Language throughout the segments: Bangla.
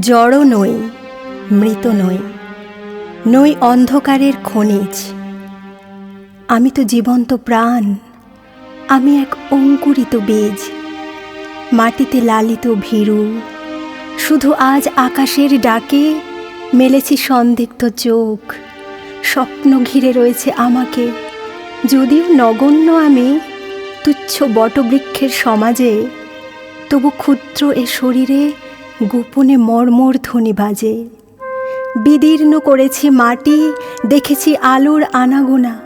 জড় নই, মৃত নই। নই অন্ধকারের খনিজ। আমি তো জীবন্ত প্রাণ, আমি এক অঙ্কুরিত বীজ। মাটিতে লালিত ভীরু, শুধু আজ আকাশের ডাকে মেলেছি সন্দিগ্ধ চোখ। স্বপ্ন ঘিরে রয়েছে আমাকে, যদিও নগণ্য আমি তুচ্ছ বটবৃক্ষের সমাজে, তবু ক্ষুদ্র এ শরীরে গোপনে মর্মর ধ্বনি বাজে। বিদীর্ণ করেছি মাটি, দেখেছি আলোর আনাগোনা।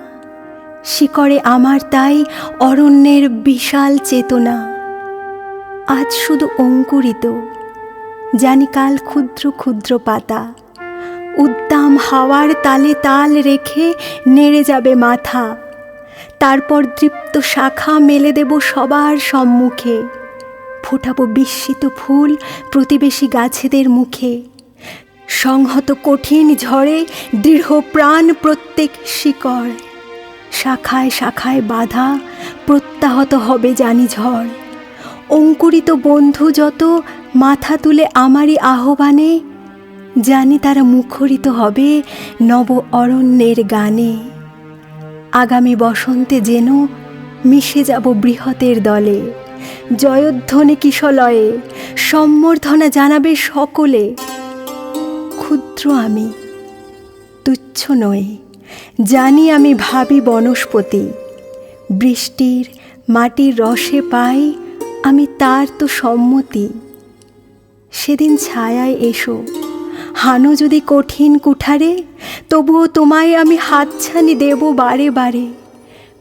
শিকড়ে আমার তাই অরণ্যের বিশাল চেতনা। আজ শুধু অঙ্কুরিত, জানি কাল ক্ষুদ্র ক্ষুদ্র পাতা। উদ্দাম হাওয়ার তালে তাল রেখে নেড়ে যাবে মাথা। তারপর দৃপ্ত শাখা মেলে দেব সবার সম্মুখে। ফোটাবো বিস্মিত ফুল প্রতিবেশী গাছেদের মুখে। সংহত কঠিন ঝড়ে দৃঢ় প্রাণ প্রত্যেক শিকড়। শাখায় শাখায় বাধা প্রত্যাহত হবে জানি ঝড়। অঙ্কুরিত বন্ধু যত মাথা তুলে আমারই আহ্বানে, জানি তারা মুখরিত হবে নব অরণ্যের গানে। আগামী বসন্তে যেন মিশে যাব বৃহতের দলে। জয়ধ্বনি কিশলয়ে, সম্বর্ধনা জানাবে সকলে। ক্ষুদ্র আমি, তুচ্ছ নই, জানি আমি ভাবি বনস্পতি। বৃষ্টির মাটির রসে পাই, আমি তার তো সম্মতি। সেদিন ছায়ায় এসো, হানো যদি কঠিন কুঠারে, তবুও তোমায় আমি হাতছানি দেব বারে বারে।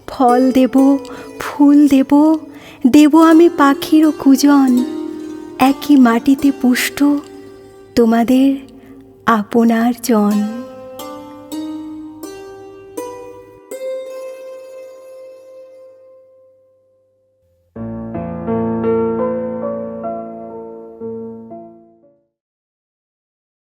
ফল দেব, ফুল দেব দেব আমি পাখির ও কুজন। একই মাটিতে পুষ্ট তোমাদের আপনার জন।